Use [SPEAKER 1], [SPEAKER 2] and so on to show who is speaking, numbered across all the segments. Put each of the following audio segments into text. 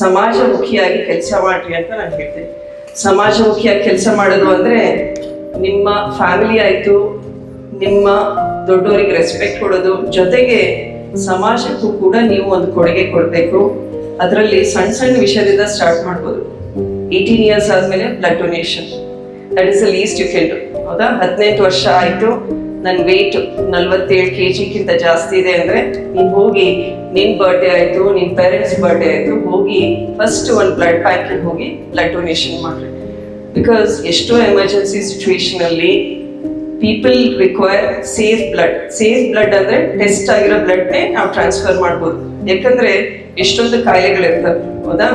[SPEAKER 1] ಸಮಾಜಮುಖಿಯಾಗಿ ಕೆಲಸ ಮಾಡ್ರಿ ಅಂತ ನಾನು ಹೇಳ್ತೇನೆ ಸಮಾಜಮುಖಿಯಾಗಿ ಕೆಲಸ ಮಾಡೋದು ಅಂದರೆ ನಿಮ್ಮ ಫ್ಯಾಮಿಲಿ ಆಯಿತು, ನಿಮ್ಮ ದೊಡ್ಡವರಿಗೆ ರೆಸ್ಪೆಕ್ಟ್ ಕೊಡೋದು, ಜೊತೆಗೆ ಸಮಾಜಕ್ಕೂ ಕೂಡ ನೀವು ಒಂದು ಕೊಡುಗೆ ಕೊಡಬೇಕು. ಅದರಲ್ಲಿ ಸಣ್ಣ ಸಣ್ಣ ವಿಷಯದಿಂದ ಸ್ಟಾರ್ಟ್ ಮಾಡ್ಬೋದು. ಏಯ್ಟೀನ್ ಇಯರ್ಸ್ ಆದಮೇಲೆ blood donation that is a least you can ಹೌದಾ? ಹದಿನೆಂಟು ವರ್ಷ ಆಯಿತು. ನನ್ನ ವೆಯ್ಟ್ ನಲ್ವತ್ತೇಳು ಕೆ ಜಿಗಿಂತ ಜಾಸ್ತಿ ಇದೆ ಅಂದರೆ ನೀವು ಹೋಗಿ ನಿನ್ನ ಬರ್ಡೇ ಆಯ್ತು, ನಿನ್ ಪೇರೆಂಟ್ಸ್ ಬರ್ಡೇ ಆಯ್ತು, ಹೋಗಿ ಫಸ್ಟ್ ಒಂದು ಬ್ಲಡ್ ಬ್ಯಾಂಕಿಗೆ ಹೋಗಿ ಬ್ಲಡ್ ಡೊನೇಷನ್ ಮಾಡ್ರಿ. ಬಿಕಾಸ್ ಎಷ್ಟೋ emergency ಸಿಚುವೇಶನಲ್ಲಿ people require safe blood safe blood ಅಂದ್ರೆ ಟೆಸ್ಟ್ ಆಗಿರೋ ಬ್ಲಡ್ನೇ ನಾವು ಟ್ರಾನ್ಸ್ಫರ್ ಮಾಡ್ಬೋದು. ಯಾಕಂದ್ರೆ ಎಷ್ಟೊಂದು ಕಾಯಿಲೆಗಳಿರ್ತವೆ. ಹೌದಾ?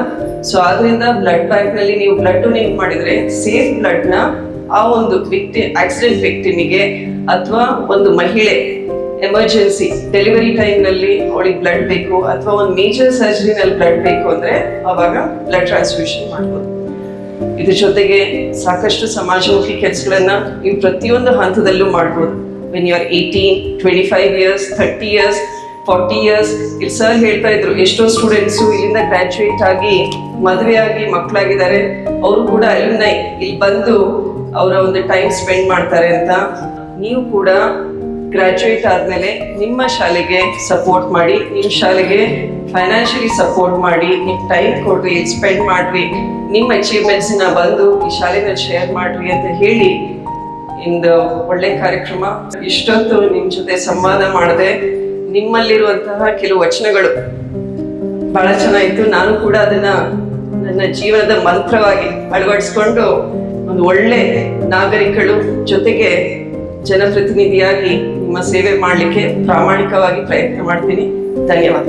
[SPEAKER 1] ಸೊ ಆದ್ರಿಂದ ಬ್ಲಡ್ ಬ್ಯಾಂಕ್ನಲ್ಲಿ ನೀವು ಬ್ಲಡ್ ಡೊನೇಟ್ ಮಾಡಿದ್ರೆ ಸೇಫ್ ಬ್ಲಡ್ನ ಆ ಒಂದು ವ್ಯಕ್ತಿ ಆಕ್ಸಿಡೆಂಟ್ ವ್ಯಕ್ತಿನಿಗೆ ಅಥವಾ ಒಂದು ಮಹಿಳೆ ಎಮರ್ಜೆನ್ಸಿ ಡೆಲಿವರಿ ಟೈಮ್ನಲ್ಲಿ ಅವಳಿಗೆ ಬ್ಲಡ್ ಬೇಕು ಅಥವಾ ಒಂದು ಮೇಜರ್ ಸರ್ಜರಿನಲ್ಲಿ ಬ್ಲಡ್ ಬೇಕು ಅಂದ್ರೆ ಅವಾಗ ಬ್ಲಡ್ ಟ್ರಾನ್ಸ್ಫ್ಯೂಷನ್ ಮಾಡ್ಬೋದು. ಇದ್ರ ಜೊತೆಗೆ ಸಾಕಷ್ಟು ಸಮಾಜಮುಖಿ ಕೆಲಸಗಳನ್ನ ನೀವು ಪ್ರತಿಯೊಂದು ಹಂತದಲ್ಲೂ ಮಾಡ್ಬೋದು. When you are eighteen twenty five years thirty years forty years ಇಲ್ಲಿ ಸರ್ ಹೇಳ್ತಾ ಇದ್ರು, ಎಷ್ಟೋ ಸ್ಟೂಡೆಂಟ್ಸು ಇಲ್ಲಿಂದ ಗ್ರಾಜುಯೇಟ್ ಆಗಿ ಮದುವೆಯಾಗಿ ಮಕ್ಕಳಾಗಿದ್ದಾರೆ ಅವರು ಕೂಡ ಅಲ್ಯುಮ್ನೈ ಇಲ್ಲಿ ಬಂದು ಅವರ ಒಂದು ಟೈಮ್ ಸ್ಪೆಂಡ್ ಮಾಡ್ತಾರೆ ಅಂತ. ನೀವು ಕೂಡ ಗ್ರಾಜುಯೇಟ್ ಆದಮೇಲೆ ನಿಮ್ಮ ಶಾಲೆಗೆ ಸಪೋರ್ಟ್ ಮಾಡಿ ನಿಮ್ಮ ಶಾಲೆಗೆ ಫೈನಾನ್ಷಿಯಲಿ ಸಪೋರ್ಟ್ ಮಾಡಿ ನಿಮ್ಮ ಟೈಮ್ ಕೊಡ್ರಿ ಸ್ಪೆಂಡ್ ಮಾಡ್ರಿ ನಿಮ್ಮ ಅಚೀವ್ಮೆಂಟ್ಸನ್ನ ಬಂದು ಈ ಶಾಲೆನ ಶೇರ್ ಮಾಡ್ರಿ ಅಂತ ಹೇಳಿ ಇಂದು ಒಳ್ಳೆ ಕಾರ್ಯಕ್ರಮ. ಇಷ್ಟೊತ್ತು ನಿಮ್ಮ ಜೊತೆ ಸಂವಾದ ಮಾಡಿದೆ ನಿಮ್ಮಲ್ಲಿರುವಂತಹ ಕೆಲವು ವಚನಗಳು ಬಹಳ ಚೆನ್ನಾಗಿತ್ತು. ನಾನು ಕೂಡ ಅದನ್ನ ನನ್ನ ಜೀವನದ ಮಂತ್ರವಾಗಿ ಅಳವಡಿಸ್ಕೊಂಡು ಒಂದು ಒಳ್ಳೆ ನಾಗರಿಕಳು ಜೊತೆಗೆ ಜನಪ್ರತಿನಿಧಿಯಾಗಿ ನಿಮ್ಮ ಸೇವೆ ಮಾಡಲಿಕ್ಕೆ ಪ್ರಾಮಾಣಿಕವಾಗಿ ಪ್ರಯತ್ನ ಮಾಡ್ತೀನಿ. ಧನ್ಯವಾದ.